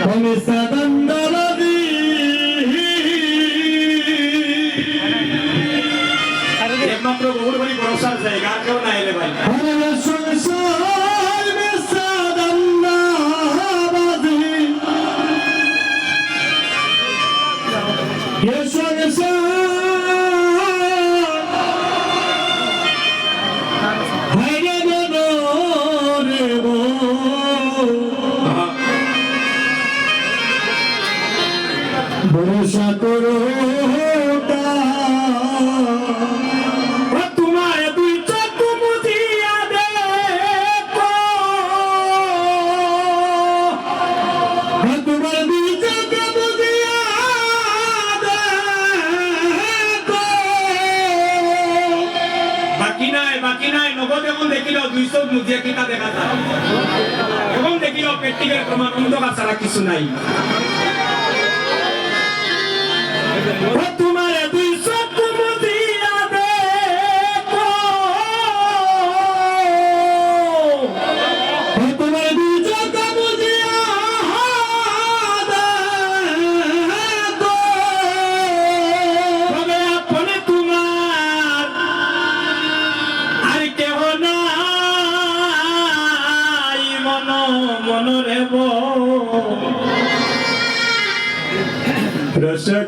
Come ない。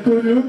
Getúlio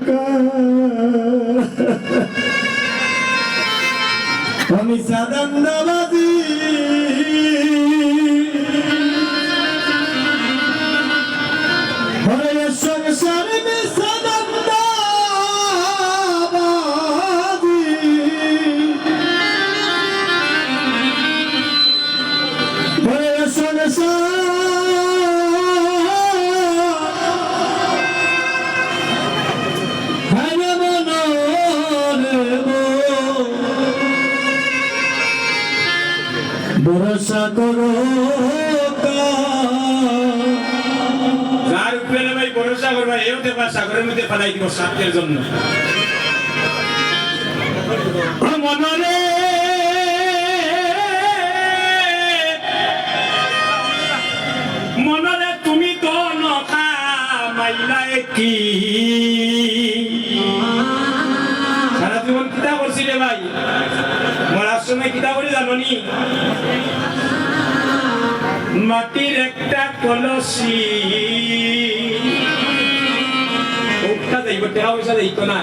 জমিতে ফেলাই দিব সাপের জন্য। মনরে মনরে তুমি তো নকা মাইলাই কি? সারা জীবন কিতা করছিলে ভাই? মরার সময় কিতা করে জানি মাটির একটা কলসি যাইব টেহা পয়সা যাইত না।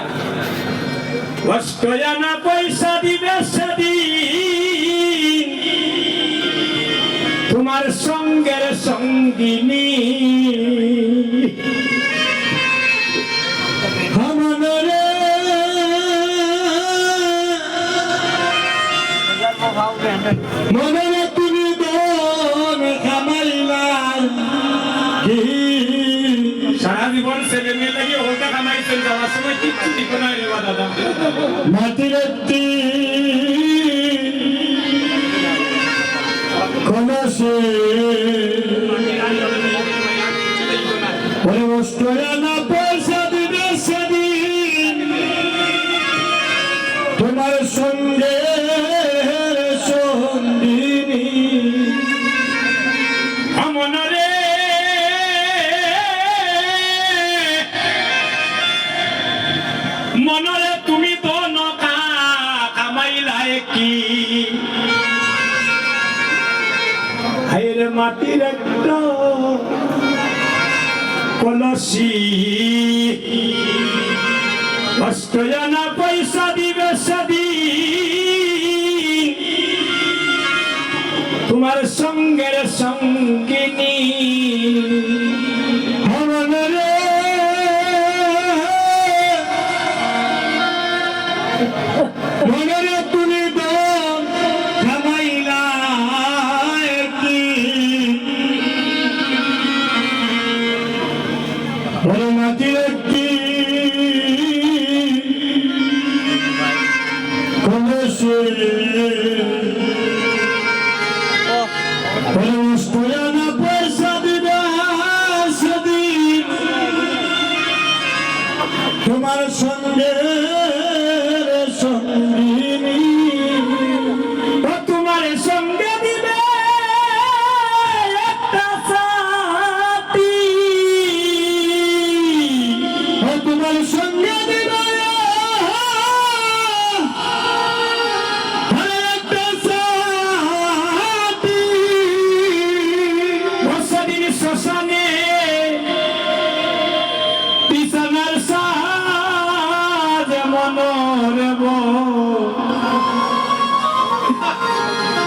কষ্ট জানা পয়সা দিবে তোমার সঙ্গের সঙ্গিনী সারা জীবন ছেলে মেয়ে লাগে ওটা কামাইছেন যাওয়ার সময় কিচ্ছু দিব না রে দাদা। গায়ের মাটির একটা কলসি। কষ্ট জানা পয়সা দিয়ে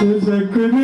আমি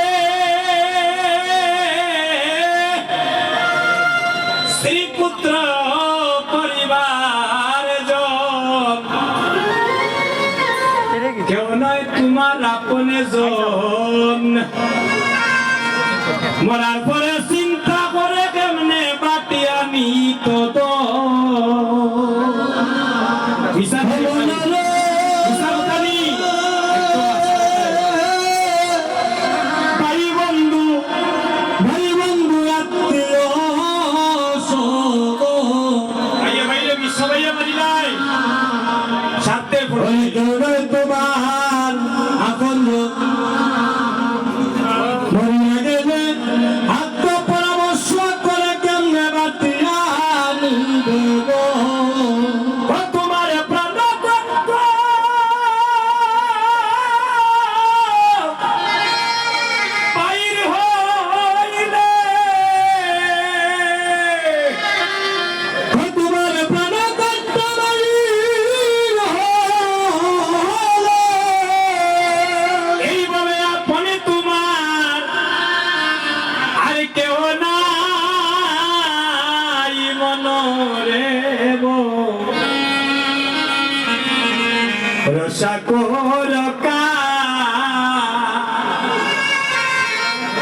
তোমার আপনে জন। মরার পরে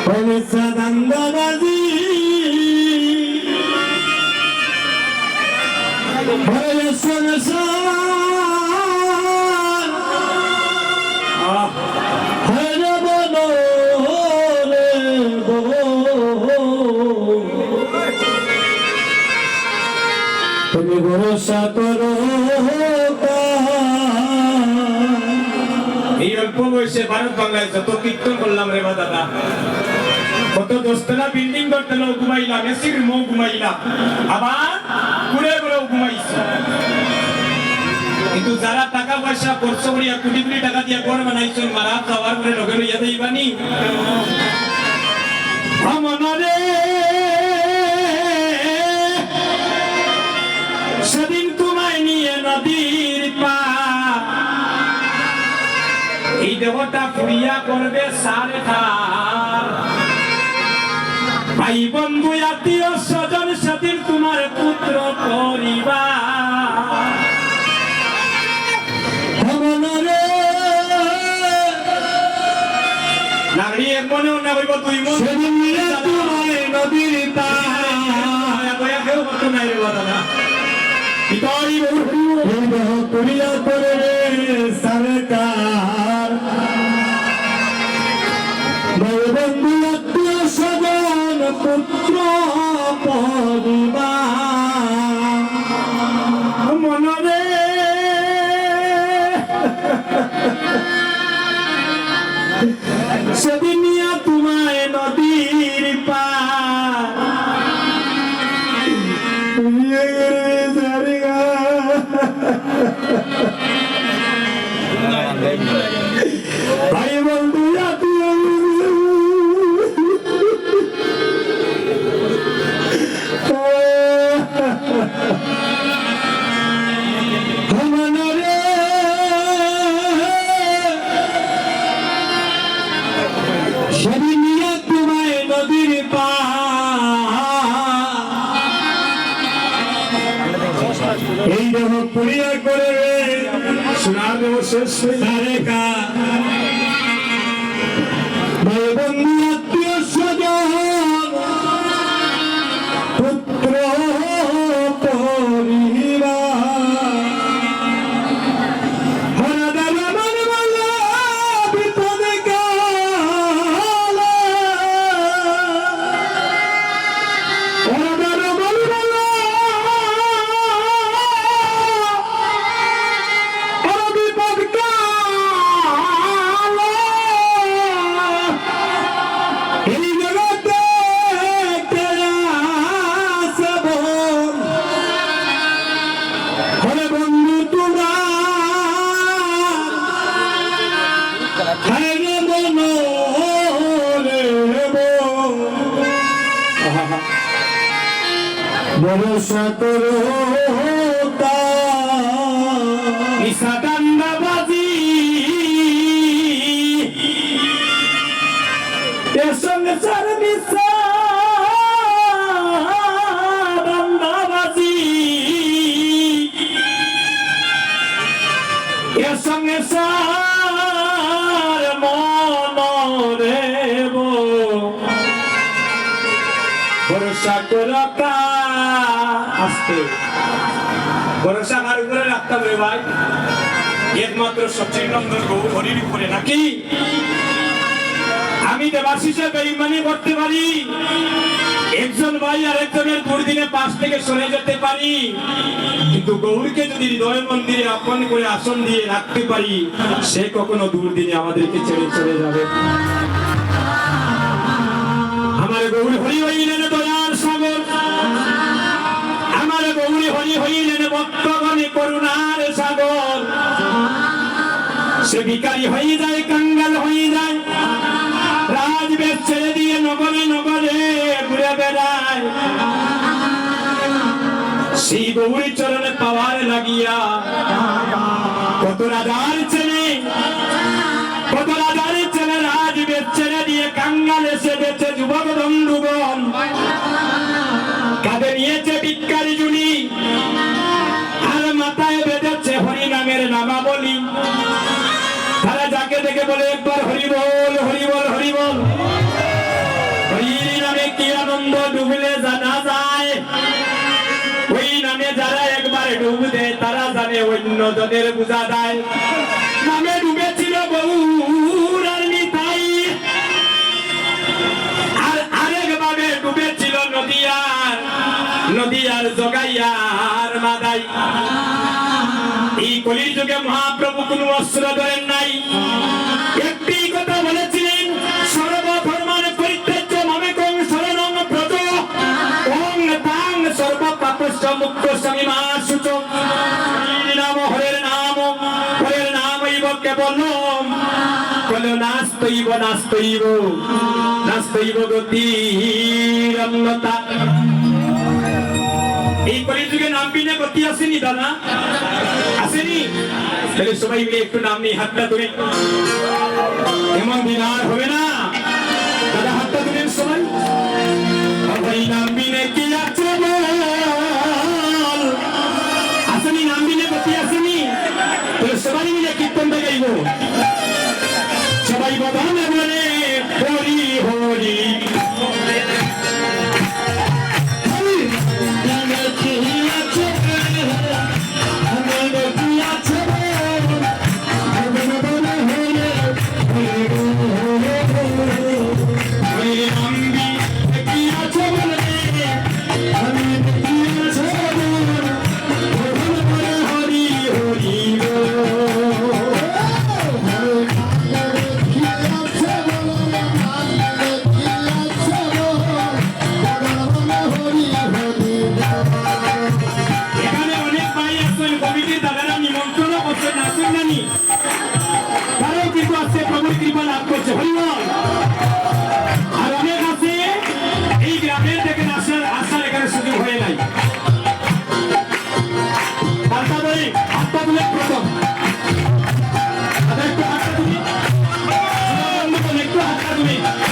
বন রে গো তুমি ভরসা করো এই অল্প বয়সে ভারত বাংলায় যত কীর্তন করলাম রে বা দাদা। কত দশতলা বিল্ডিং দশতলা ঘুমাইলাম এসির মৌ ঘুমাইলাম আবার ঘুরে ঘুরেও ঘুমাইছি। কিন্তু যারা টাকা পয়সা খরচ করিয়া কোটি কোটি টাকা দিয়ে ঘর বানাইছেন, মারা খাওয়ার করে লগে লইয়া দেইবানি মনরে সেদিন তোমায় নিয়ে নদীর পা এই দেহটা ফুরিয়া করবে সাড়ে ঠার ভাই বন্ধু আত্মীয় স্বজন সেদিন তোমার পুত্র পরিবার। মনরে নাগরি এক মনেও না হইব তোমায় নদীর ইতাই করিয়া করে সেদিন ভরসা করো নিশাদান্দাবাজি এর সঙ্গে সার নিশাদান্দাবাজি এর সঙ্গে সার মনরে ভরসা করো আসতে। ভরসা কার উপরে রাখতাম রে ভাই। একমাত্র সচিন নন্দন গৌ হরির উপরে নাকি? আমি দেবাশিসে বেইমানি করতে পারি। একজন ভাই আরেকজনের দুর্দিনে পাশ থেকে সরে যেতে পারি। কিন্তু গৌরকে যদি হৃদয় মন্দিরে আপন করে আসন দিয়ে রাখতে পারি, সে কখনো দুর্দিনে আমাদেরকে ছেড়ে চলে যাবে। আমার গৌর হরি হইলেন দয়ার হরি হইলেন ভক্তগণে করুণার সাগর। সে ভিকারি হয়ে যায়, কাঙ্গাল হয়ে যায়। রাজবেদ ছেড়ে দিয়ে নগরে নগরে ঘুরে বেড়ায়। সেই গৌরী চরণে পাওয়ার লাগিয়া কত রাজার ছেলে, কত রাজার ছেলে রাজবেদ ছেড়ে দিয়ে কাঙ্গাল এসে বেঁচে যুবক বন্ধুগণ। নিয়েছে ভিক্ষারি জুনি। আর মাথায় বেঁধেছে হরি নামের নামা বলি তারা যাকে দেখে বলে, একবার হরি বল হরি বল হরি বল। নামে কি আনন্দ ডুবলে জানা যায়। ওই নামে যারা একবার ডুব দেয়, তারা জানে অন্য জনের বোঝা দেয় নামে ডুবেছিল বউর কলির যুগে মহাপ্রভু কোন অস্ত্র ধরেন নাই। একটি কথা বলেছিলেন সর্বধর্মান পরিত্যাজ্য মমে কং শরণং ব্রজ ওং তাং সর্ব পাপস্য মুক্ত স্বামী মা সুচ নাম, হরের নাম হরের নামৈব কেবলম। কল নাস্তৈব নাস্তৈব নাস্তৈব গতিরন্নতা এই কলিযুগে নাম বিনে গতি আসেনি, দাদা। আসেনি? তাহলে সবাই মিলে একটু নাম নেই হাতটা ধরে। এমন আর হবে না। me.